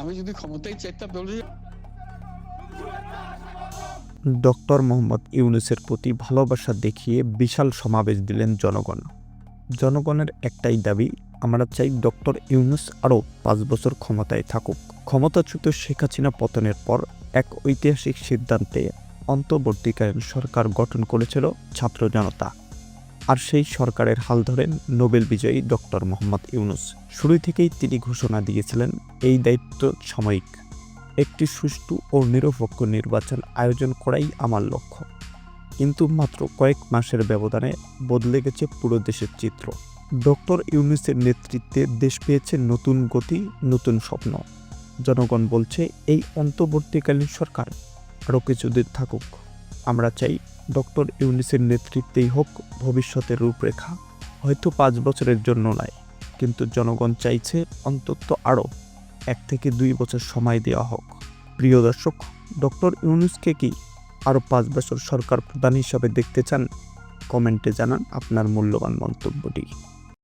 আমি যদি ক্ষমতায় চাইতাম বলে ডক্টর মোহাম্মদ ইউনুসের প্রতি ভালোবাসা দেখিয়ে বিশাল সমাবেশ দিলেন জনগণ। জনগণের একটাই দাবি, আমরা চাই ডক্টর ইউনুস আরও পাঁচ বছর ক্ষমতায় থাকুক। ক্ষমতাচ্যুত শেখ হাসিনা পতনের পর এক ঐতিহাসিক সিদ্ধান্তে অন্তর্বর্তীকালীন সরকার গঠন করেছিল ছাত্র জনতা। আর সেই সরকারের হাল ধরেন নোবেল বিজয়ী ডক্টর মোহাম্মদ ইউনুস। শুরু থেকেই তিনি ঘোষণা দিয়েছিলেন, এই দায়িত্ব সাময়িক। একটি সুষ্ঠু ও নিরপেক্ষ নির্বাচন আয়োজন করাই আমার লক্ষ্য। কিন্তু মাত্র কয়েক মাসের ব্যবধানে বদলে গেছে পুরো দেশের চিত্র। ডক্টর ইউনুসের নেতৃত্বে দেশ পেয়েছে নতুন গতি, নতুন স্বপ্ন। জনগণ বলছে, এই অন্তর্বর্তীকালীন সরকার আরও কিছুদিন থাকুক। আমরা চাই ডক্টর ইউনিসের নেতৃত্বেই হোক ভবিষ্যতের রূপরেখা, হয়তো পাঁচ বছরের জন্য নয়, কিন্তু জনগণ চাইছে অন্তত আরও এক থেকে দুই বছর সময় দেওয়া হোক। প্রিয় দর্শক, ডক্টর ইউনুসকে কি আরও পাঁচ বছর সরকার প্রধান হিসাবে দেখতে চান? কমেন্টে জানান আপনার মূল্যবান মন্তব্যটি।